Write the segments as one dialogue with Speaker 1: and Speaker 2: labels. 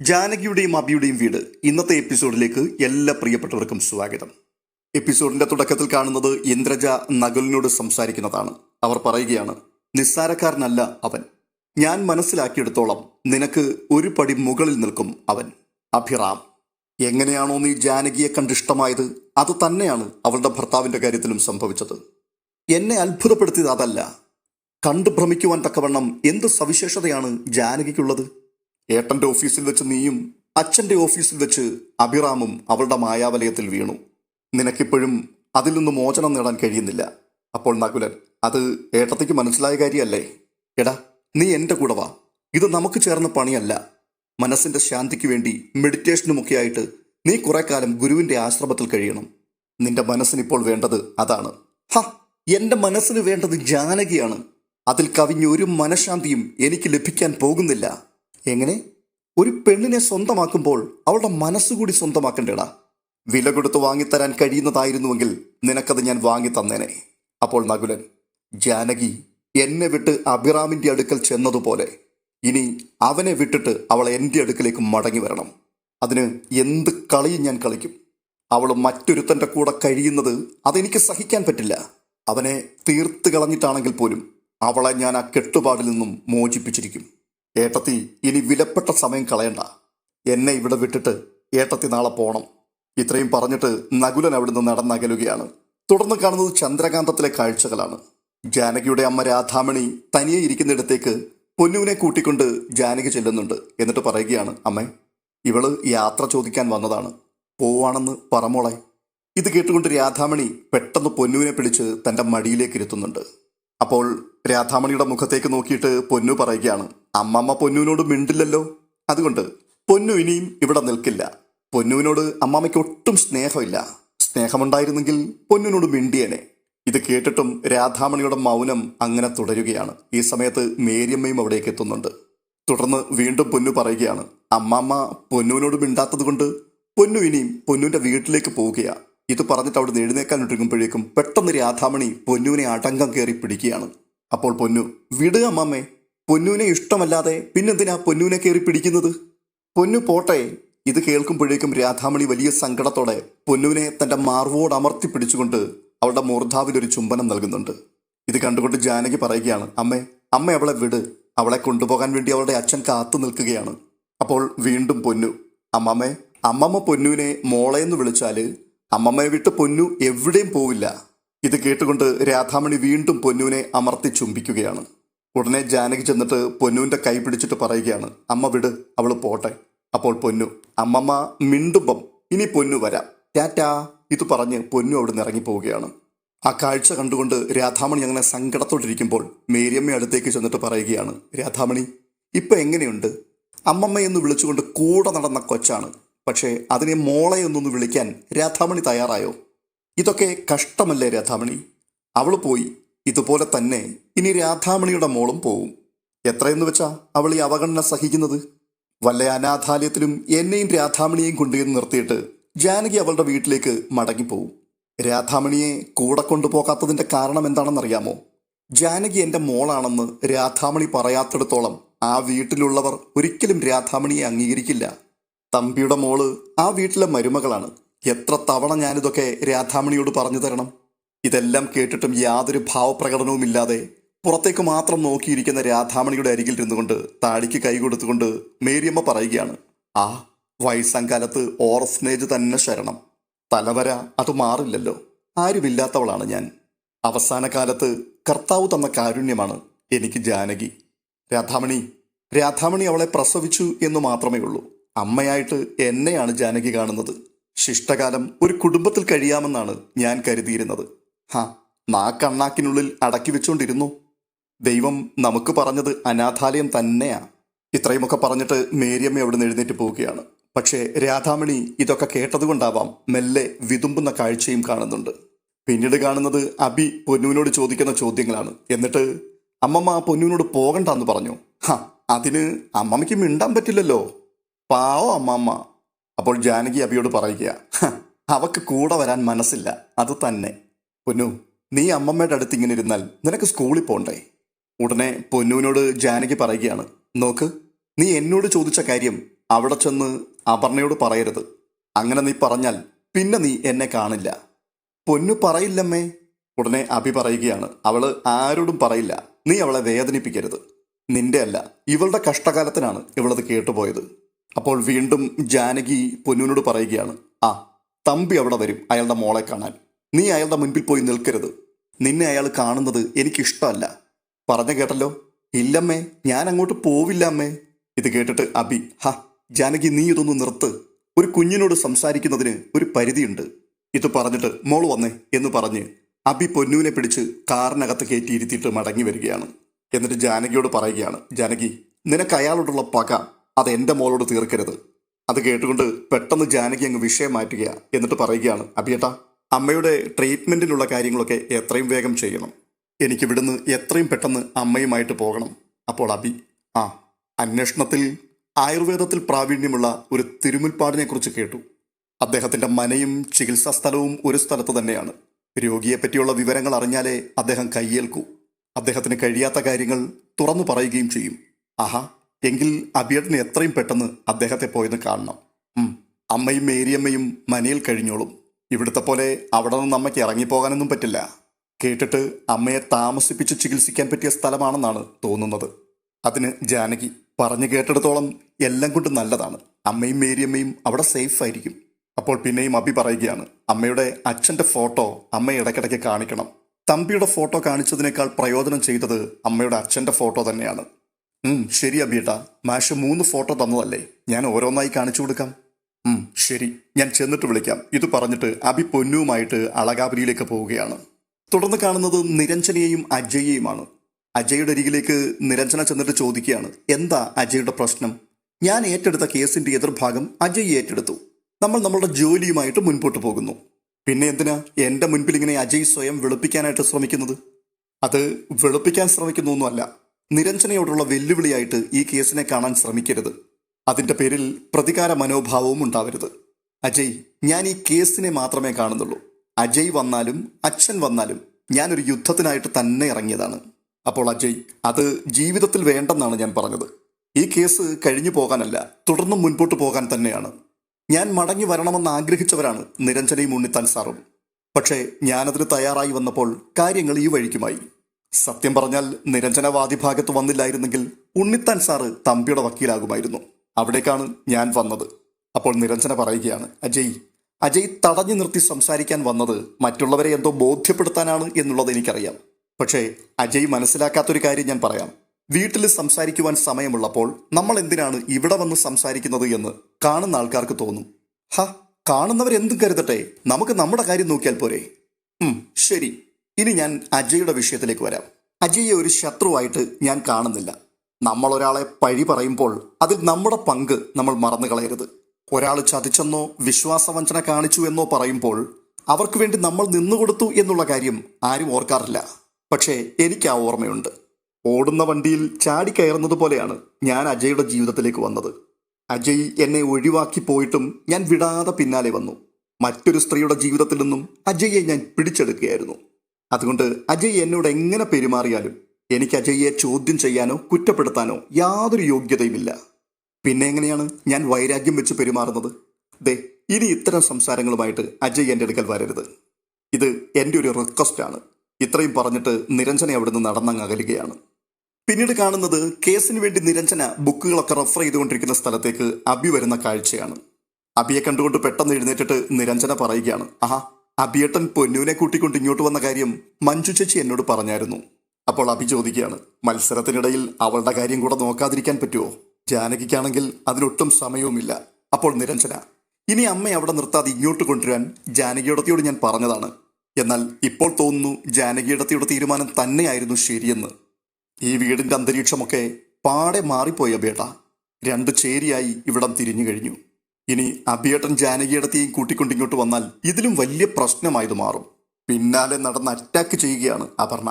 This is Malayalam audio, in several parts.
Speaker 1: ജാനകിയുടെയും അബിയുടെയും വീട് ഇന്നത്തെ എപ്പിസോഡിലേക്ക് എല്ലാ പ്രിയപ്പെട്ടവർക്കും സ്വാഗതം. എപ്പിസോഡിന്റെ തുടക്കത്തിൽ കാണുന്നത് ഇന്ദ്രജ നകുലിനോട് സംസാരിക്കുന്നതാണ്. അവർ പറയുകയാണ് നിസ്സാരക്കാരനല്ല അവൻ. ഞാൻ മനസ്സിലാക്കിയെടുത്തോളം നിനക്ക് ഒരു പടി മുകളിൽ നിൽക്കും അവൻ. അഭിറാം എങ്ങനെയാണോ നീ ജാനകിയെ കണ്ടിഷ്ടമായത്? അത് തന്നെയാണ് അവളുടെ ഭർത്താവിന്റെ കാര്യത്തിലും സംഭവിച്ചത്. എന്നെ അത്ഭുതപ്പെടുത്തിയത് അതല്ല. കണ്ടു ഭ്രമിക്കുവാൻ തക്കവണ്ണം എന്ത് സവിശേഷതയാണ് ജാനകിക്കുള്ളത്? ഏട്ടന്റെ ഓഫീസിൽ വെച്ച് നീയും അച്ഛന്റെ ഓഫീസിൽ വെച്ച് അഭിറാമും അവളുടെ മായാവലയത്തിൽ വീണു. നിനക്കിപ്പോഴും അതിൽ നിന്ന് മോചനം നേടാൻ കഴിയുന്നില്ല. അപ്പോൾ നകുലൻ അത് ഏട്ടത്തേക്ക് മനസ്സിലായ കാര്യമല്ലേ? എടാ നീ എന്റെ കൂടെ വാ. ഇത് നമുക്ക് ചേർന്ന പണിയല്ല. മനസ്സിന്റെ ശാന്തിക്ക് വേണ്ടി മെഡിറ്റേഷനുമൊക്കെയായിട്ട് നീ കുറെ കാലം ഗുരുവിന്റെ ആശ്രമത്തിൽ കഴിയണം. നിന്റെ മനസ്സിനിപ്പോൾ വേണ്ടത് അതാണ്. ഹ എന്റെ മനസ്സിന് വേണ്ടത് ജാനകിയാണ്. അതിൽ കവിഞ്ഞ ഒരു മനഃശാന്തിയും എനിക്ക് ലഭിക്കാൻ പോകുന്നില്ല. എങ്ങനെ? ഒരു പെണ്ണിനെ സ്വന്തമാക്കുമ്പോൾ അവളുടെ മനസ്സുകൂടി സ്വന്തമാക്കണ്ടേടാ. വില കൊടുത്ത് വാങ്ങിത്തരാൻ കഴിയുന്നതായിരുന്നുവെങ്കിൽ നിനക്കത് ഞാൻ വാങ്ങി തന്നേനെ. അപ്പോൾ നകുലൻ ജാനകി എന്നെ വിട്ട് അഭിറാമിന്റെ അടുക്കൽ ചെന്നതുപോലെ ഇനി അവനെ വിട്ടിട്ട് അവൾ എന്റെ അടുക്കലേക്ക് മടങ്ങി വരണം. അതിന് എന്ത് കളിയും ഞാൻ കളിക്കും. അവൾ മറ്റൊരുത്തന്റെ കൂടെ കഴിയുന്നത് അതെനിക്ക് സഹിക്കാൻ പറ്റില്ല. അവനെ തീർത്ത് കളഞ്ഞിട്ടാണെങ്കിൽ പോലും അവളെ ഞാൻ ആ കെട്ടുപാടിൽ നിന്നും മോചിപ്പിച്ചിരിക്കും. ഏട്ടത്തി ഇനി വിലപ്പെട്ട സമയം കളയണ്ട. എന്നെ ഇവിടെ വിട്ടിട്ട് ഏട്ടത്തി നാളെ പോണം. ഇത്രയും പറഞ്ഞിട്ട് നകുലൻ അവിടുന്ന് നടന്നകലുകയാണ്. തുടർന്ന് കാണുന്നത് ചന്ദ്രകാന്തത്തിലെ കാഴ്ചകളാണ്. ജാനകിയുടെ അമ്മ രാധാമണി തനിയെ ഇരിക്കുന്നിടത്തേക്ക് പൊന്നുവിനെ കൂട്ടിക്കൊണ്ട് ജാനകി ചെല്ലുന്നുണ്ട് എന്നിട്ട് പറയുകയാണ് അമ്മേ ഇവൾ യാത്ര ചോദിക്കാൻ വന്നതാണ്. പോവാണെന്ന് പറമോളെ ഇത് കേട്ടുകൊണ്ട് രാധാമണി പെട്ടെന്ന് പൊന്നുവിനെ പിടിച്ച് തന്റെ മടിയിലേക്ക് ഇരുത്തുന്നുണ്ട്. അപ്പോൾ രാധാമണിയുടെ മുഖത്തേക്ക് നോക്കിയിട്ട് പൊന്നു പറയുകയാണ് അമ്മമ്മ പൊന്നുവിനോട് മിണ്ടില്ലല്ലോ? അതുകൊണ്ട് പൊന്നു ഇനിയും ഇവിടെ നിൽക്കില്ല. പൊന്നുവിനോട് അമ്മാമ്മയ്ക്ക് ഒട്ടും സ്നേഹമില്ല. സ്നേഹമുണ്ടായിരുന്നെങ്കിൽ പൊന്നുവിനോട് മിണ്ടിയേനെ. ഇത് കേട്ടിട്ടും രാധാമണിയുടെ മൗനം അങ്ങനെ തുടരുകയാണ്. ഈ സമയത്ത് മേരിയമ്മയും അവിടേക്ക് എത്തുന്നുണ്ട്. തുടർന്ന് വീണ്ടും പൊന്നു പറയുകയാണ് അമ്മാമ്മ പൊന്നുവിനോട് മിണ്ടാത്തത് കൊണ്ട് പൊന്നു ഇനിയും പൊന്നുവിന്റെ വീട്ടിലേക്ക് പോവുകയാ. ഇത് പറഞ്ഞിട്ട് അവിടുന്ന് എഴുന്നേക്കാൻ ഒരുങ്ങുമ്പോഴേക്കും പെട്ടെന്ന് രാധാമണി പൊന്നുവിനെ അടങ്കം കയറി പിടിക്കുകയാണ്. അപ്പോൾ പൊന്നു വിട് അമ്മമ്മേ പൊന്നുവിനെ ഇഷ്ടമല്ലാതെ പിന്നെന്തിനാ പൊന്നുവിനെ കയറി പിടിക്കുന്നത്? പൊന്നു പോട്ടെ ഇത് കേൾക്കുമ്പോഴേക്കും രാധാമണി വലിയ സങ്കടത്തോടെ പൊന്നുവിനെ തന്റെ മാർവോട് അമർത്തി പിടിച്ചുകൊണ്ട് അവളുടെ മൂർധാവിൽ ഒരു ചുംബനം നൽകുന്നുണ്ട്. ഇത് കണ്ടുകൊണ്ട് ജാനകി പറയുകയാണ് അമ്മേ അമ്മ അവളെ വിട്. അവളെ കൊണ്ടുപോകാൻ വേണ്ടി അവളുടെ അച്ഛൻ കാത്തു നിൽക്കുകയാണ്. അപ്പോൾ വീണ്ടും പൊന്നു അമ്മമ്മേ അമ്മമ്മ പൊന്നുവിനെ മോളെ എന്ന് വിളിച്ചാൽ അമ്മമ്മയെ വിട്ട് പൊന്നു എവിടെയും പോവില്ല. ഇത് കേട്ടുകൊണ്ട് രാധാമണി വീണ്ടും പൊന്നുവിനെ അമർത്തി ചുംബിക്കുകയാണ്. ഉടനെ ജാനകി ചെന്നിട്ട് പൊന്നുവിന്റെ കൈ പിടിച്ചിട്ട് പറയുകയാണ് അമ്മ വിട് അവൾ പോട്ടെ. അപ്പോൾ പൊന്നു അമ്മമ്മ മിണ്ടുമ്പം ഇനി പൊന്നു വരാം. ടാറ്റാ ഇത് പറഞ്ഞ് പൊന്നു അവിടുന്ന് ഇറങ്ങിപ്പോവുകയാണ്. ആ കാഴ്ച കണ്ടുകൊണ്ട് രാധാമണി അങ്ങനെ സങ്കടത്തോട്ടിരിക്കുമ്പോൾ മേരിയമ്മ അടുത്തേക്ക് ചെന്നിട്ട് പറയുകയാണ് രാധാമണി ഇപ്പം എങ്ങനെയുണ്ട്? അമ്മമ്മയെന്ന് വിളിച്ചുകൊണ്ട് കൂടെ നടന്ന കൊച്ചാണ്. പക്ഷേ അതിനെ മോളെ എന്നൊന്ന് വിളിക്കാൻ രാധാമണി തയ്യാറായോ? ഇതൊക്കെ കഷ്ടമല്ലേ രാധാമണി? അവൾ പോയി. ഇതുപോലെ തന്നെ ഇനി രാധാമണിയുടെ മോളും പോവും. എത്രയെന്ന് വെച്ചാ അവൾ ഈ അവഗണന സഹിക്കുന്നത്? വല്ല അനാഥാലയത്തിലും എന്നെയും രാധാമണിയെയും കൊണ്ടുവന്ന് നിർത്തിയിട്ട് ജാനകി അവളുടെ വീട്ടിലേക്ക് മടങ്ങിപ്പോവും. രാധാമണിയെ കൂടെ കൊണ്ടുപോകാത്തതിന്റെ കാരണം എന്താണെന്നറിയാമോ? ജാനകി എന്റെ മോളാണെന്ന് രാധാമണി പറയാത്തിടത്തോളം ആ വീട്ടിലുള്ളവർ ഒരിക്കലും രാധാമണിയെ അംഗീകരിക്കില്ല. തമ്പിയുടെ മോൾ ആ വീട്ടിലെ മരുമകളാണ്. എത്ര തവണ ഞാനിതൊക്കെ രാധാമണിയോട് പറഞ്ഞു തരണം. ഇതെല്ലാം കേട്ടിട്ടും യാതൊരു ഭാവപ്രകടനവുമില്ലാതെ പുറത്തേക്ക് മാത്രം നോക്കിയിരിക്കുന്ന രാധാമണിയുടെ അരികിൽ ഇരുന്നുകൊണ്ട് താടിക്ക് കൈ കൊടുത്തുകൊണ്ട് മേരിയമ്മ പറയുകയാണ്. ആ വയസ്സങ്കാലത്ത് ഓർഫനേജ് തന്നെ ശരണം. തലവര അത് മാറില്ലല്ലോ. ആരുമില്ലാത്തവളാണ് ഞാൻ. അവസാന കാലത്ത് കർത്താവ് തന്ന കാരുണ്യമാണ് എനിക്ക് ജാനകി. രാധാമണി രാധാമണി അവളെ പ്രസവിച്ചു എന്ന് മാത്രമേ ഉള്ളൂ അമ്മയായിട്ട് എന്നെയാണ് ജാനകി കാണുന്നത്. ശിഷ്ടകാലം ഒരു കുടുംബത്തിൽ കഴിയാമെന്നാണ് ഞാൻ കരുതിയിരുന്നത്. ഹാ നാ കണ്ണാക്കിനുള്ളിൽ അടക്കി വെച്ചുകൊണ്ടിരുന്നു ദൈവം നമുക്ക് പറഞ്ഞത് അനാഥാലയം തന്നെയാ. ഇത്രയുമൊക്കെ പറഞ്ഞിട്ട് മേരിയമ്മ അവിടെ എഴുന്നേറ്റ് പോവുകയാണ്. പക്ഷേ രാധാമണി ഇതൊക്കെ കേട്ടതുകൊണ്ടാവാം മെല്ലെ വിതുമ്പുന്ന കാഴ്ചയും കാണുന്നുണ്ട്. പിന്നീട് കാണുന്നത് അബി പൊന്നുവിനോട് ചോദിക്കുന്ന ചോദ്യങ്ങളാണ്. എന്നിട്ട് അമ്മമ്മ പൊന്നുവിനോട് പോകണ്ടെന്ന് പറഞ്ഞു. ഹാ അതിന് അമ്മമ്മയ്ക്ക് മിണ്ടാൻ പറ്റില്ലല്ലോ. പാവോ അമ്മമ്മ. അപ്പോൾ ജാനകി അബിയോട് പറയുക അവക്ക് കൂടെ വരാൻ മനസ്സില്ല. അത് തന്നെ. പൊന്നു നീ അമ്മമ്മയുടെ അടുത്ത് ഇങ്ങനെ ഇരുന്നാൽ നിനക്ക് സ്കൂളിൽ പോണ്ടേ? ഉടനെ പൊന്നുവിനോട് ജാനകി പറയുകയാണ് നോക്ക് നീ എന്നോട് ചോദിച്ച കാര്യം അവിടെ ചെന്ന് അപർണയോട് പറയരുത്. അങ്ങനെ നീ പറഞ്ഞാൽ പിന്നെ നീ എന്നെ കാണില്ല. പൊന്നു പറയില്ലമ്മേ. ഉടനെ അഭി പറയുകയാണ് അവൾ ആരോടും പറയില്ല. നീ അവളെ വേദനിപ്പിക്കരുത്. നിന്റെ അല്ല ഇവളുടെ കഷ്ടകാലത്തിനാണ് ഇവളത് കേട്ടുപോയത്. അപ്പോൾ വീണ്ടും ജാനകി പൊന്നുവിനോട് പറയുകയാണ് ആ തമ്പി അവിടെ വരും അയാളുടെ മോളെ കാണാൻ. നീ അയാളുടെ മുൻപിൽ പോയി നിൽക്കരുത്. നിന്നെ അയാൾ കാണുന്നത് എനിക്കിഷ്ടമല്ല. പറഞ്ഞു കേട്ടല്ലോ? ഇല്ലമ്മേ ഞാൻ അങ്ങോട്ട് പോവില്ല അമ്മേ. ഇത് കേട്ടിട്ട് അബി ഹ ജാനകി നീ ഇതൊന്ന് നിർത്ത്. ഒരു കുഞ്ഞിനോട് സംസാരിക്കുന്നതിന് ഒരു പരിധിയുണ്ട്. ഇത് പറഞ്ഞിട്ട് മോൾ വന്നേ എന്ന് പറഞ്ഞ് അബി പൊന്നുവിനെ പിടിച്ച് കാറിനകത്ത് കയറ്റിയിരുത്തിയിട്ട് മടങ്ങി വരികയാണ്. എന്നിട്ട് ജാനകിയോട് പറയുകയാണ് ജാനകി നിനക്ക് അയാളോടുള്ള പക അത് എന്റെ മോളോട് തീർക്കരുത്. അത് കേട്ടുകൊണ്ട് പെട്ടെന്ന് ജാനകി അങ്ങ് വിഷയം മാറ്റുക എന്നിട്ട് പറയുകയാണ് അബിയേട്ട അമ്മയുടെ ട്രീറ്റ്മെന്റിനുള്ള കാര്യങ്ങളൊക്കെ എത്രയും വേഗം ചെയ്യണം. എനിക്ക് ഇവിടുന്ന് എത്രയും പെട്ടെന്ന് അമ്മയുമായിട്ട് പോകണം. അപ്പോൾ അബി ആ അന്വേഷണത്തിൽ ആയുർവേദത്തിൽ പ്രാവീണ്യമുള്ള ഒരു തിരുമുൽപ്പാടിനെക്കുറിച്ച് കേട്ടു. അദ്ദേഹത്തിന്റെ മനയും ചികിത്സാ സ്ഥലവും ഒരു സ്ഥലത്ത് തന്നെയാണ്. രോഗിയെ പറ്റിയുള്ള വിവരങ്ങൾ അറിഞ്ഞാലേ അദ്ദേഹം കയ്യേൽക്കൂ അദ്ദേഹത്തിന് കഴിയാത്ത കാര്യങ്ങൾ തുറന്നു പറയുകയും ചെയ്യും. ആഹാ എങ്കിൽ അബിയട്ടിന് എത്രയും പെട്ടെന്ന് അദ്ദേഹത്തെ പോയെന്ന് കാണണം. അമ്മയും മേരിയമ്മയും മനയിൽ കഴിഞ്ഞോളും. ഇവിടുത്തെ പോലെ അവിടെ നിന്ന് അമ്മയ്ക്ക് ഇറങ്ങിപ്പോകാനൊന്നും പറ്റില്ല. കേട്ടിട്ട് അമ്മയെ താമസിപ്പിച്ച് ചികിത്സിക്കാൻ പറ്റിയ സ്ഥലമാണെന്നാണ് തോന്നുന്നത്. അതിന് ജാനകി പറഞ്ഞു കേട്ടിടത്തോളം എല്ലാം കൊണ്ട് നല്ലതാണ്. അമ്മയും മേരിയമ്മയും അവിടെ സേഫ് ആയിരിക്കും. അപ്പോൾ പിന്നെയും അബി പറയുകയാണ് അമ്മയുടെ അച്ഛന്റെ ഫോട്ടോ അമ്മ ഇടയ്ക്കിടയ്ക്ക് കാണിക്കണം. തമ്പിയുടെ ഫോട്ടോ കാണിച്ചതിനേക്കാൾ പ്രയോജനം ചെയ്തത് അമ്മയുടെ അച്ഛന്റെ ഫോട്ടോ തന്നെയാണ്. ശരി അബിയേട്ടാ മാഷ് മൂന്ന് ഫോട്ടോ തന്നതല്ലേ. ഞാൻ ഓരോന്നായി കാണിച്ചു കൊടുക്കാം. ശരി. ഞാൻ ചെന്നിട്ട് വിളിക്കാം. ഇത് പറഞ്ഞിട്ട് അബി പൊന്നുവുമായിട്ട് അളകാപുരിയിലേക്ക് പോവുകയാണ്. തുടർന്ന് കാണുന്നത് നിരഞ്ജനയെയും അജയ്യയുമാണ്. അജയുടെ അരികിലേക്ക് നിരഞ്ജന ചെന്നിട്ട് ചോദിക്കുകയാണ്. എന്താ അജയുടെ പ്രശ്നം? ഞാൻ ഏറ്റെടുത്ത കേസിന്റെ എതിർഭാഗം അജയ് ഏറ്റെടുത്തു. നമ്മൾ നമ്മളുടെ ജോലിയുമായിട്ട് മുൻപോട്ട് പോകുന്നു. പിന്നെ എന്തിനാ എന്റെ മുൻപിൽ ഇങ്ങനെ അജയ് സ്വയം വെളുപ്പിക്കാനായിട്ട് ശ്രമിക്കുന്നത്? അത് വെളുപ്പിക്കാൻ ശ്രമിക്കുന്നൊന്നുമല്ല. നിരഞ്ജനയോടുള്ള വെല്ലുവിളിയായിട്ട് ഈ കേസിനെ കാണാൻ ശ്രമിക്കരുത്. അതിന്റെ പേരിൽ പ്രതികാര മനോഭാവവും ഉണ്ടാവരുത്. അജയ് ഞാൻ ഈ കേസിനെ മാത്രമേ കാണുന്നുള്ളൂ. അജയ് വന്നാലും അച്ഛൻ വന്നാലും ഞാനൊരു യുദ്ധത്തിനായിട്ട് തന്നെ ഇറങ്ങിയതാണ്. അപ്പോൾ അജയ് അത് ജീവിതത്തിൽ വേണ്ടെന്നാണ് ഞാൻ പറഞ്ഞത്. ഈ കേസ് കഴിഞ്ഞു പോകാനല്ല തുടർന്നും മുൻപോട്ട് പോകാൻ തന്നെയാണ്. ഞാൻ മടങ്ങി വരണമെന്ന് ആഗ്രഹിച്ചവരാണ് നിരഞ്ജനയും ഉണ്ണിത്താൻ സാറും. പക്ഷേ ഞാനതിന് തയ്യാറായി വന്നപ്പോൾ കാര്യങ്ങൾ ഈ വഴിക്കുമായി. സത്യം പറഞ്ഞാൽ നിരഞ്ജനവാദി ഭാഗത്ത് വന്നില്ലായിരുന്നെങ്കിൽ ഉണ്ണിത്താൻ സാറ് തമ്പിയുടെ വക്കീലാകുമായിരുന്നു. അവിടേക്കാണ് ഞാൻ വന്നത്. അപ്പോൾ നിരഞ്ജന പറയുകയാണ് അജയ് അജയ് തടഞ്ഞു നിർത്തി സംസാരിക്കാൻ വന്നത് മറ്റുള്ളവരെ എന്തോ ബോധ്യപ്പെടുത്താനാണ് എന്നുള്ളത് എനിക്കറിയാം. പക്ഷേ അജയ് മനസ്സിലാക്കാത്തൊരു കാര്യം ഞാൻ പറയാം. വീട്ടിൽ സംസാരിക്കുവാൻ സമയമുള്ളപ്പോൾ നമ്മൾ എന്തിനാണ് ഇവിടെ വന്ന് സംസാരിക്കുന്നത് എന്ന് കാണുന്ന ആൾക്കാർക്ക് തോന്നും. ഹ കാണുന്നവരെന്തും കരുതട്ടെ. നമുക്ക് നമ്മുടെ കാര്യം നോക്കിയാൽ പോരെ. ശരി. ഇനി ഞാൻ അജയുടെ വിഷയത്തിലേക്ക് വരാം. അജയെ ഒരു ശത്രുവായിട്ട് ഞാൻ കാണുന്നില്ല. നമ്മൾ ഒരാളെ പഴി പറയുമ്പോൾ അതിൽ നമ്മുടെ പങ്ക് നമ്മൾ മറന്നു കളയരുത്. ഒരാൾ ചതിച്ചെന്നോ വിശ്വാസവഞ്ചന കാണിച്ചു എന്നോ പറയുമ്പോൾ അവർക്ക് വേണ്ടി നമ്മൾ നിന്നുകൊടുത്തു എന്നുള്ള കാര്യം ആരും ഓർക്കാറില്ല. പക്ഷേ എനിക്ക് ആ ഓർമ്മയുണ്ട്. ഓടുന്ന വണ്ടിയിൽ ചാടിക്കയറുന്നത് പോലെയാണ് ഞാൻ അജയുടെ ജീവിതത്തിലേക്ക് വന്നത്. അജയ് എന്നെ ഒഴിവാക്കി പോയിട്ടും ഞാൻ വിടാതെ പിന്നാലെ വന്നു. മറ്റൊരു സ്ത്രീയുടെ ജീവിതത്തിൽ നിന്നും അജയെ ഞാൻ പിടിച്ചെടുക്കുകയായിരുന്നു. അതുകൊണ്ട് അജയ് എന്നോട് എങ്ങനെ പെരുമാറിയാലും എനിക്ക് അജയ്യെ ചോദ്യം ചെയ്യാനോ കുറ്റപ്പെടുത്താനോ യാതൊരു യോഗ്യതയുമില്ല. പിന്നെ എങ്ങനെയാണ് ഞാൻ വൈരാഗ്യം വെച്ച് പെരുമാറുന്നത്? ദേ ഇനി ഇത്തരം സംസാരങ്ങളുമായിട്ട് അജയ് എന്റെ അടുക്കൽ വരരുത്. ഇത് എന്റെ ഒരു റിക്വസ്റ്റാണ് ഇത്രയും പറഞ്ഞിട്ട് നിരഞ്ജന അവിടുന്ന് നടന്നങ്ങ് അകലുകയാണ്. പിന്നീട് കാണുന്നത് കേസിന് വേണ്ടി നിരഞ്ജന ബുക്കുകളൊക്കെ റെഫർ ചെയ്തുകൊണ്ടിരിക്കുന്ന സ്ഥലത്തേക്ക് അബി വരുന്ന കാഴ്ചയാണ്. അബിയെ കണ്ടുകൊണ്ട് പെട്ടെന്ന് എഴുന്നേറ്റിട്ട് നിരഞ്ജന പറയുകയാണ് ആഹാ അബിയേട്ടൻ പൊന്നുവിനെ കൂട്ടിക്കൊണ്ട് ഇങ്ങോട്ട് വന്ന കാര്യം മഞ്ജു ചേച്ചി എന്നോട് പറഞ്ഞായിരുന്നു. അപ്പോൾ അബി ചോദിക്കുകയാണ് മത്സരത്തിനിടയിൽ അവളുടെ കാര്യം കൂടെ നോക്കാതിരിക്കാൻ പറ്റുമോ ജാനകിക്കാണെങ്കിൽ അതിനൊട്ടും സമയവുമില്ല. അപ്പോൾ നിരഞ്ജന ഇനി അമ്മയെ അവിടെ നിർത്താതെ ഇങ്ങോട്ട് കൊണ്ടുവരാൻ ജാനകിയിടത്തിയോട് ഞാൻ പറഞ്ഞതാണ്. എന്നാൽ ഇപ്പോൾ തോന്നുന്നു ജാനകിയിടത്തിയുടെ തീരുമാനം തന്നെയായിരുന്നു ശരിയെന്ന്. ഈ വീടിന്റെ അന്തരീക്ഷമൊക്കെ പാടെ മാറിപ്പോയ ബേട്ട രണ്ട് ചേരിയായി ഇവിടം തിരിഞ്ഞു കഴിഞ്ഞു. ഇനി അഭിയേട്ടൻ ജാനകിയിടത്തെയും കൂട്ടിക്കൊണ്ട് ഇങ്ങോട്ട് വന്നാൽ ഇതിലും വലിയ പ്രശ്നമായത് മാറും. പിന്നാലെ നടന്ന അറ്റാക്ക് ചെയ്യുകയാണ് അപർണ.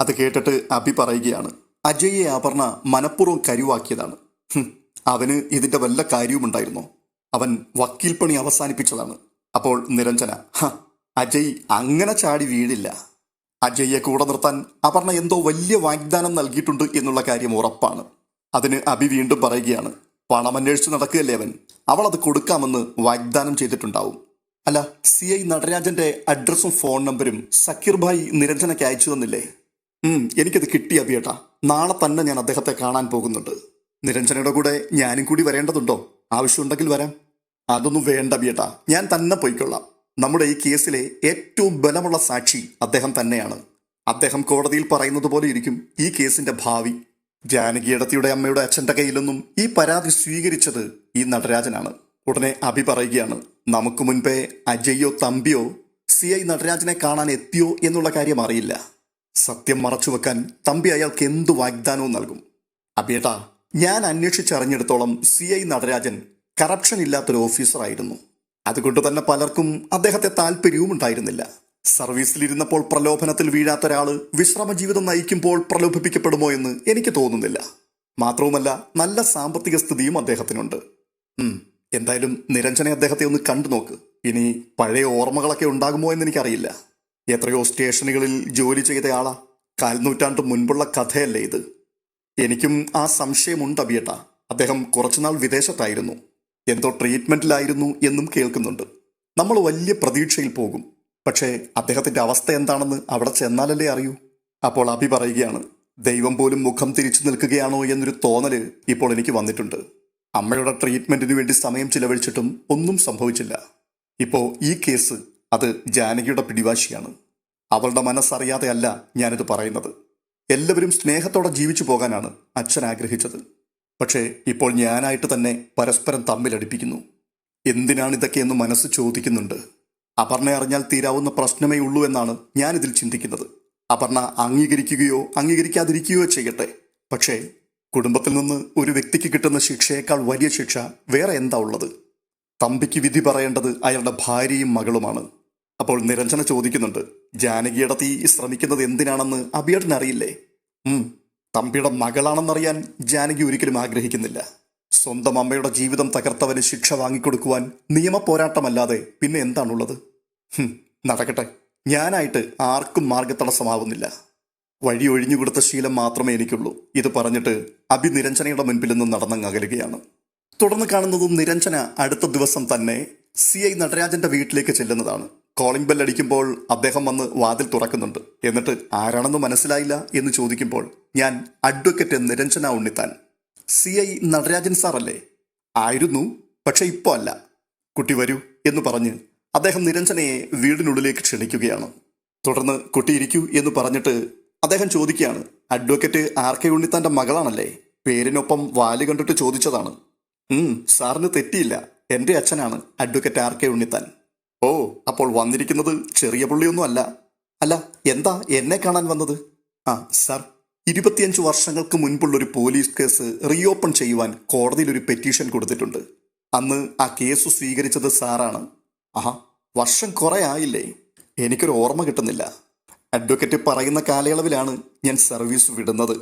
Speaker 1: അത് കേട്ടിട്ട് അഭി പറയുകയാണ് അജയ്യെ അപർണ മനഃപൂർവം കരുവാക്കിയതാണ്. അവന് ഇതിന്റെ വല്ല കാര്യവുമുണ്ടായിരുന്നോ അവൻ വക്കീൽ പണി അവസാനിപ്പിച്ചതാണ്. അപ്പോൾ നിരഞ്ജന ഹ അജയ് അങ്ങനെ ചാടി വീഴില്ല. അജയ്യെ കൂടെ നിർത്താൻ അപർണ എന്തോ വലിയ വാഗ്ദാനം നൽകിയിട്ടുണ്ട് എന്നുള്ള കാര്യം ഉറപ്പാണ്. അതിന് അഭി വീണ്ടും പറയുകയാണ് പണം അന്വേഷിച്ച് നടക്കുകയല്ലേ അവൻ? അവൾ അത് കൊടുക്കാമെന്ന് വാഗ്ദാനം ചെയ്തിട്ടുണ്ടാവും. അല്ല സി ഐ നടരാജന്റെ അഡ്രസ്സും ഫോൺ നമ്പരും സക്കീർ ഭായ് നിരഞ്ജനയ്ക്ക് അയച്ചു തന്നില്ലേ? ഉം എനിക്കത് കിട്ടി അഭിയേട്ടാ. നാളെ തന്നെ ഞാൻ അദ്ദേഹത്തെ കാണാൻ പോകുന്നുണ്ട്. നിരഞ്ജനയുടെ കൂടെ ഞാനും കൂടി വരേണ്ടതുണ്ടോ? ആവശ്യമുണ്ടെങ്കിൽ വരാം. അതൊന്നും വേണ്ട അഭിയേട്ടാ. ഞാൻ തന്നെ പോയിക്കൊള്ളാം. നമ്മുടെ ഈ കേസിലെ ഏറ്റവും ബലമുള്ള സാക്ഷി അദ്ദേഹം തന്നെയാണ്. അദ്ദേഹം കോടതിയിൽ പറയുന്നത് പോലെ ഇരിക്കും ഈ കേസിന്റെ ഭാവി. ജാനകിയടത്തിയുടെ അമ്മയുടെ അച്ഛന്റെ കയ്യിലൊന്നും ഈ പരാതി സ്വീകരിച്ചത് ഈ നടരാജനാണ്. ഉടനെ അഭി പറയുകയാണ് നമുക്ക് മുൻപേ അജയ്യോ തമ്പിയോ സി ഐ നടരാജനെ കാണാൻ എത്തിയോ എന്നുള്ള കാര്യം അറിയില്ല. സത്യം മറച്ചുവെക്കാൻ തമ്പി അയാൾക്ക് എന്തു വാഗ്ദാനവും നൽകും? അബിയേട്ടാ ഞാൻ അന്വേഷിച്ചറിഞ്ഞിടത്തോളം സി ഐ നടരാജൻ കറപ്ഷൻ ഇല്ലാത്തൊരു ഓഫീസറായിരുന്നു അതുകൊണ്ട് തന്നെ പലർക്കും അദ്ദേഹത്തെ താല്പര്യവും ഉണ്ടായിരുന്നില്ല സർവീസിലിരുന്നപ്പോൾ പ്രലോഭനത്തിൽ വീഴാത്ത ഒരാൾ വിശ്രമ ജീവിതം നയിക്കുമ്പോൾ പ്രലോഭിപ്പിക്കപ്പെടുമോ എന്ന് എനിക്ക് തോന്നുന്നില്ല. മാത്രവുമല്ല നല്ല സാമ്പത്തിക സ്ഥിതിയും അദ്ദേഹത്തിനുണ്ട്. എന്തായാലും നിരഞ്ജനെ അദ്ദേഹത്തെ ഒന്ന് കണ്ടു നോക്ക്. ഇനി പഴയ ഓർമ്മകളൊക്കെ ഉണ്ടാകുമോ എന്ന് എനിക്കറിയില്ല. എത്രയോ സ്റ്റേഷനുകളിൽ ജോലി ചെയ്തയാളാ കാൽനൂറ്റാണ്ട് മുൻപുള്ള കഥയല്ലേ ഇത്. എനിക്കും ആ സംശയമുണ്ട് അബിയട്ട അദ്ദേഹം കുറച്ചുനാൾ വിദേശത്തായിരുന്നു. എന്തോ ട്രീറ്റ്മെന്റിലായിരുന്നു എന്നും കേൾക്കുന്നുണ്ട്. നമ്മൾ വലിയ പ്രതീക്ഷയിൽ പോകും. പക്ഷേ അദ്ദേഹത്തിന്റെ അവസ്ഥ എന്താണെന്ന് അവിടെ ചെന്നാലല്ലേ അറിയൂ. അപ്പോൾ അഭി പറയുകയാണ് ദൈവം പോലും മുഖം തിരിച്ചു നിൽക്കുകയാണോ എന്നൊരു തോന്നൽ ഇപ്പോൾ എനിക്ക് വന്നിട്ടുണ്ട്. അമ്മയുടെ ട്രീറ്റ്മെന്റിന് വേണ്ടി സമയം ചിലവഴിച്ചിട്ടും ഒന്നും സംഭവിച്ചില്ല. ഇപ്പോൾ ഈ കേസ് അത് ജാനകിയുടെ പിടിവാശിയാണ്. അവളുടെ മനസ്സറിയാതെയല്ല ഞാനിത് പറയുന്നത്. എല്ലാവരും സ്നേഹത്തോടെ ജീവിച്ചു പോകാനാണ് അച്ഛൻ ആഗ്രഹിച്ചത്. പക്ഷേ ഇപ്പോൾ ഞാനായിട്ട് തന്നെ പരസ്പരം തമ്മിലടിപ്പിക്കുന്നു. എന്തിനാണ് ഇതൊക്കെയെന്ന് മനസ്സ് ചോദിക്കുന്നുണ്ട്. അപർണ അറിഞ്ഞാൽ തീരാവുന്ന പ്രശ്നമേ ഉള്ളൂ എന്നാണ് ഞാനിതിൽ ചിന്തിക്കുന്നത്. അപർണ അംഗീകരിക്കുകയോ അംഗീകരിക്കാതിരിക്കുകയോ ചെയ്യട്ടെ. പക്ഷേ കുടുംബത്തിൽ നിന്ന് ഒരു വ്യക്തിക്ക് കിട്ടുന്ന ശിക്ഷയേക്കാൾ വലിയ ശിക്ഷ വേറെ എന്താ ഉള്ളത്? തമ്പിക്ക് വിധി പറയേണ്ടത് അയാളുടെ ഭാര്യയും മകളുമാണ്. അപ്പോൾ നിരഞ്ജന ചോദിക്കുന്നുണ്ട് ജാനകിയുടെ തീ ശ്രമിക്കുന്നത് എന്തിനാണെന്ന് അബിയേട്ടൻ അറിയില്ലേ? തമ്പിയുടെ മകളാണെന്നറിയാൻ ജാനകി ഒരിക്കലും ആഗ്രഹിക്കുന്നില്ല. സ്വന്തം അമ്മയുടെ ജീവിതം തകർത്തവന് ശിക്ഷ വാങ്ങിക്കൊടുക്കുവാൻ നിയമ പോരാട്ടമല്ലാതെ പിന്നെ എന്താണുള്ളത്? നടക്കട്ടെ. ഞാനായിട്ട് ആർക്കും മാർഗതടസ്സമാവുന്നില്ല. വഴി ഒഴിഞ്ഞു കൊടുത്ത ശീലം മാത്രമേ എനിക്കുള്ളൂ. ഇത് പറഞ്ഞിട്ട് അഭി നിരഞ്ജനയുടെ മുൻപിൽ നിന്ന് നടന്നങ്ങകലുകയാണ് തുടർന്ന് കാണുന്നതും നിരഞ്ജന അടുത്ത ദിവസം തന്നെ സി ഐ നടരാജന്റെ വീട്ടിലേക്ക് ചെല്ലുന്നതാണ്. കോളിംഗ് ബെൽ അടിക്കുമ്പോൾ അദ്ദേഹം വന്ന് വാതിൽ തുറക്കുന്നുണ്ട്. എന്നിട്ട് ആരാണെന്ന് മനസ്സിലായില്ല എന്ന് ചോദിക്കുമ്പോൾ ഞാൻ advocate Niranjana Unnithan. C I Natarajan സാറല്ലേ? ആയിരുന്നു പക്ഷെ ഇപ്പോ അല്ല. കുട്ടി വരൂ എന്ന് പറഞ്ഞ് അദ്ദേഹം നിരഞ്ജനയെ വീടിനുള്ളിലേക്ക് ക്ഷണിക്കുകയാണ്. തുടർന്ന് കുട്ടിയിരിക്കൂ എന്ന് പറഞ്ഞിട്ട് അദ്ദേഹം ചോദിക്കുകയാണ് അഡ്വക്കേറ്റ് ആർ കെ ഉണ്ണിത്താന്റെ മകളാണല്ലേ? പേരിനൊപ്പം വാൽ കണ്ടിട്ട് ചോദിച്ചതാണ്. ഉം സാറിന് തെറ്റിയില്ല. എന്റെ അച്ഛനാണ് അഡ്വക്കേറ്റ് ആർ കെ ഉണ്ണിത്താൻ. ഓ അപ്പോൾ വന്നിരിക്കുന്നത് ചെറിയ പുള്ളിയൊന്നും അല്ല. അല്ല എന്താ എന്നെ കാണാൻ വന്നത്? ആ സാർ ഇരുപത്തിയഞ്ച് വർഷങ്ങൾക്ക് മുൻപുള്ള ഒരു പോലീസ് കേസ് റീഓപ്പൺ ചെയ്യുവാൻ കോടതിയിൽ ഒരു പെറ്റീഷൻ കൊടുത്തിട്ടുണ്ട്. അന്ന് ആ കേസ് സ്വീകരിച്ചത് സാറാണ്. ആഹാ വർഷം കുറെ ആയില്ലേ എനിക്കൊരു ഓർമ്മ കിട്ടുന്നില്ല. അഡ്വക്കേറ്റ് പറയുന്ന കാലയളവിലാണ് ഞാൻ സർവീസ് വിടുന്നത്.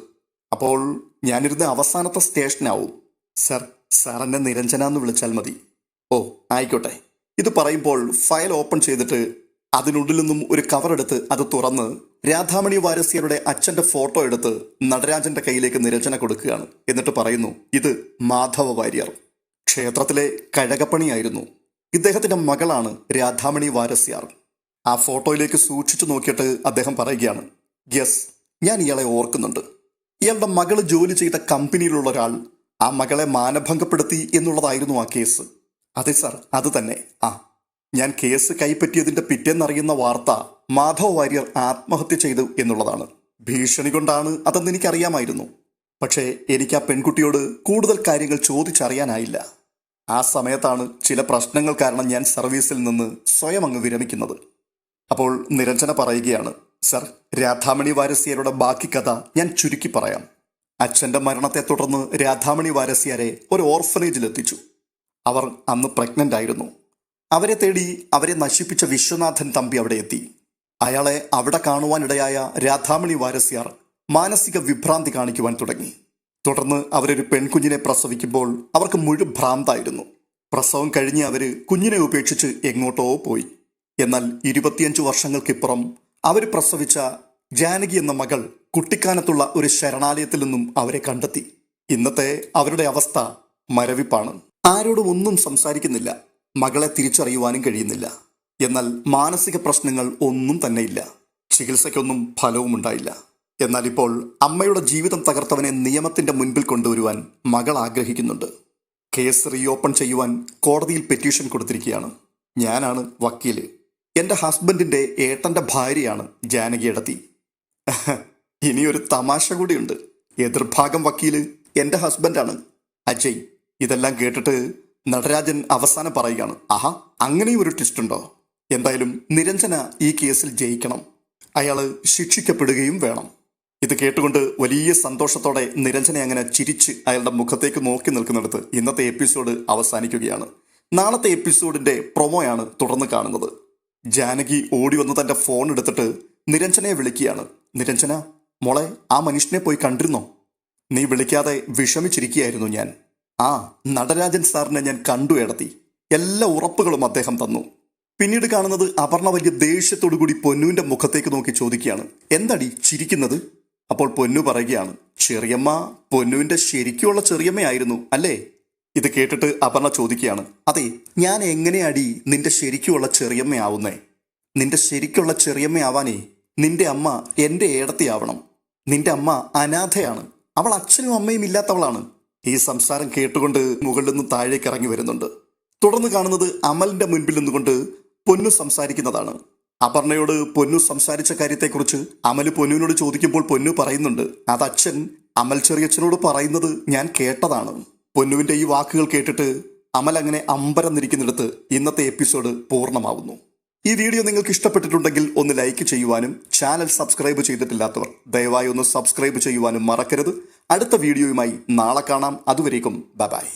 Speaker 1: അപ്പോൾ ഞാനിരുന്ന അവസാനത്തെ സ്റ്റേഷനാവും. സർ സാർ നിരഞ്ജന എന്ന് വിളിച്ചാൽ മതി. ഓ ആയിക്കോട്ടെ. ഇത് പറയുമ്പോൾ ഫയൽ ഓപ്പൺ ചെയ്തിട്ട് അതിനുള്ളിൽ നിന്നും ഒരു കവർ എടുത്ത് അത് തുറന്ന് രാധാമണി വാരസ്യരുടെ അച്ഛന്റെ ഫോട്ടോ എടുത്ത് നടരാജന്റെ കയ്യിലേക്ക് നിരഞ്ജന കൊടുക്കുകയാണ്. എന്നിട്ട് പറയുന്നു ഇത് മാധവ വാര്യർ. ക്ഷേത്രത്തിലെ കഴകപ്പണിയായിരുന്നു. ഇദ്ദേഹത്തിന്റെ മകളാണ് രാധാമണി വാരസ്യാർ. ആ ഫോട്ടോയിലേക്ക് സൂക്ഷിച്ചു നോക്കിയിട്ട് അദ്ദേഹം പറയുകയാണ് യെസ് ഞാൻ ഇയാളെ ഓർക്കുന്നുണ്ട്. ഇയാളുടെ മകൾ ജോലി ചെയ്ത കമ്പനിയിലുള്ള ഒരാൾ ആ മകളെ മാനഭംഗപ്പെടുത്തി എന്നുള്ളതായിരുന്നു ആ കേസ്. അതെ സാർ അത് തന്നെ. ആ ഞാൻ കേസ് കൈപ്പറ്റിയതിന്റെ പിറ്റേന്നറിയുന്ന വാർത്ത മാധവ് വാര്യർ ആത്മഹത്യ ചെയ്തു എന്നുള്ളതാണ്. ഭീഷണി കൊണ്ടാണ് അതെന്ന് എനിക്കറിയാമായിരുന്നു. പക്ഷേ എനിക്ക് ആ പെൺകുട്ടിയോട് കൂടുതൽ കാര്യങ്ങൾ ചോദിച്ചറിയാനായില്ല. ആ സമയത്താണ് ചില പ്രശ്നങ്ങൾ കാരണം ഞാൻ സർവീസിൽ നിന്ന് സ്വയം അങ്ങ് വിരമിക്കുന്നത്. അപ്പോൾ നിരഞ്ജന പറയുകയാണ് സർ രാധാമണി വാരസ്യരുടെ ബാക്കി കഥ ഞാൻ ചുരുക്കി പറയാം. അച്ഛന്റെ മരണത്തെ തുടർന്ന് രാധാമണി വാരസ്യരെ ഒരു ഓർഫനേജിൽ എത്തിച്ചു. അവർ അന്ന് പ്രഗ്നന്റ് ആയിരുന്നു. അവരെ തേടി അവരെ നശിപ്പിച്ച വിശ്വനാഥൻ തമ്പി അവിടെ എത്തി. അയാളെ അവിടെ കാണുവാനിടയായ രാധാമണി വാരസ്യാർ മാനസിക വിഭ്രാന്തി കാണിക്കുവാൻ തുടങ്ങി. തുടർന്ന് അവരൊരു പെൺകുഞ്ഞിനെ പ്രസവിക്കുമ്പോൾ അവർക്ക് മുഴു ഭ്രാന്തായിരുന്നു. പ്രസവം കഴിഞ്ഞ് അവർ കുഞ്ഞിനെ ഉപേക്ഷിച്ച് എങ്ങോട്ടോ പോയി. എന്നാൽ ഇരുപത്തിയഞ്ച് വർഷങ്ങൾക്കിപ്പുറം അവർ പ്രസവിച്ച ജാനകി എന്ന മകൾ കുട്ടിക്കാനത്തുള്ള ഒരു ശരണാലയത്തിൽ നിന്നും അവരെ കണ്ടെത്തി. ഇന്നത്തെ അവരുടെ അവസ്ഥ മരവിപ്പാണ്. ആരോടും ഒന്നും സംസാരിക്കുന്നില്ല. മകളെ തിരിച്ചറിയുവാനും കഴിയുന്നില്ല. എന്നാൽ മാനസിക പ്രശ്നങ്ങൾ ഒന്നും തന്നെയില്ല. ചികിത്സയ്ക്കൊന്നും ഫലവും ഉണ്ടായില്ല എന്നാൽ ഇപ്പോൾ അമ്മയുടെ ജീവിതം തകർത്തവനെ നിയമത്തിന്റെ മുൻപിൽ കൊണ്ടുവരുവാൻ മകൾ ആഗ്രഹിക്കുന്നുണ്ട്. കേസ് റീഓപ്പൺ ചെയ്യുവാൻ കോടതിയിൽ പെറ്റീഷൻ കൊടുത്തിരിക്കുകയാണ്. ഞാനാണ് വക്കീൽ. എന്റെ ഹസ്ബൻഡിന്റെ ഏട്ടന്റെ ഭാര്യയാണ് ജാനകിയുടെ തീ ഇനിയൊരു തമാശ കൂടിയുണ്ട്. എതിർഭാഗം വക്കീൽ എന്റെ ഹസ്ബൻഡാണ്. അജയ് ഇതെല്ലാം കേട്ടിട്ട് നടരാജൻ അവസാനം പറയുകയാണ് ആഹാ അങ്ങനെയും ഒരു ട്വിസ്റ്റ് ഉണ്ടോ? എന്തായാലും നിരഞ്ജന ഈ കേസിൽ ജയിക്കണം. അയാൾ ശിക്ഷിക്കപ്പെടുകയും വേണം. ഇത് കേട്ടുകൊണ്ട് വലിയ സന്തോഷത്തോടെ നിരഞ്ജനെ അങ്ങനെ ചിരിച്ച് അയാളുടെ മുഖത്തേക്ക് നോക്കി നിൽക്കുന്നിടത്ത് ഇന്നത്തെ എപ്പിസോഡ് അവസാനിക്കുകയാണ്. നാളത്തെ എപ്പിസോഡിന്റെ പ്രൊമോയാണ് തുടർന്ന് കാണുന്നത്. ജാനകി ഓടി വന്ന് തന്റെ ഫോൺ എടുത്തിട്ട് നിരഞ്ജനെ വിളിക്കുകയാണ്. നിരഞ്ജന മോളെ ആ മനുഷ്യനെ പോയി കണ്ടിരുന്നോ? നീ വിളിക്കാതെ വിഷമിച്ചിരിക്കുകയായിരുന്നു ഞാൻ. ആ നടരാജൻ സാറിനെ ഞാൻ കണ്ടു എടത്തി. എല്ലാ ഉറപ്പുകളും അദ്ദേഹം തന്നു. പിന്നീട് കാണുന്നത് അപർണ വലിയ ദേഷ്യത്തോടു കൂടി പൊന്നുവിന്റെ മുഖത്തേക്ക് നോക്കി ചോദിക്കുകയാണ്. എന്താടി ചിരിക്കുന്നത്? അപ്പോൾ പൊന്നു പറയുകയാണ് ചെറിയമ്മ പൊന്നുവിന്റെ ശരിക്കുള്ള ചെറിയമ്മയായിരുന്നു അല്ലേ? ഇത് കേട്ടിട്ട് അപർണ ചോദിക്കുകയാണ് അതെ ഞാൻ എങ്ങനെയാടി നിന്റെ ശരിക്കുള്ള ചെറിയമ്മയാവുന്നേ? നിന്റെ ശരിക്കുള്ള ചെറിയമ്മയാവാനേ നിന്റെ അമ്മ എന്റെ ഏടത്തിയാവണം. നിന്റെ അമ്മ അനാഥയാണ്. അവൾ അച്ഛനും അമ്മയും ഇല്ലാത്തവളാണ്. ഈ സംസാരം കേട്ടുകൊണ്ട് മുകളിൽ നിന്ന് താഴേക്ക് ഇറങ്ങി വരുന്നുണ്ട്. തുടർന്ന് കാണുന്നത് അമലിന്റെ മുൻപിൽ നിന്നുകൊണ്ട് പൊന്നു സംസാരിക്കുന്നതാണ്. അപർണയോട് പൊന്നു സംസാരിച്ച കാര്യത്തെക്കുറിച്ച് അമൽ പൊന്നുവിനോട് ചോദിക്കുമ്പോൾ പൊന്നു പറയുന്നുണ്ട്. അത് അച്ഛൻ അമൽ ചെറിയച്ഛനോട് പറയുന്നത് ഞാൻ കേട്ടതാണ്. പൊന്നുവിന്റെ ഈ വാക്കുകൾ കേട്ടിട്ട് അമൽ അങ്ങനെ അമ്പരന്നിരിക്കുന്നിടത്ത് ഇന്നത്തെ എപ്പിസോഡ് പൂർണമാവുന്നു. ഈ വീഡിയോ നിങ്ങൾക്ക് ഇഷ്ടപ്പെട്ടിട്ടുണ്ടെങ്കിൽ ഒന്ന് ലൈക്ക് ചെയ്യുവാനും ചാനൽ സബ്സ്ക്രൈബ് ചെയ്തിട്ടില്ലാത്തവർ ദയവായി ഒന്ന് സബ്സ്ക്രൈബ് ചെയ്യുവാനും മറക്കരുത്. അടുത്ത വീഡിയോയുമായി നാളെ കാണാം. അതുവരേക്കും ബൈ.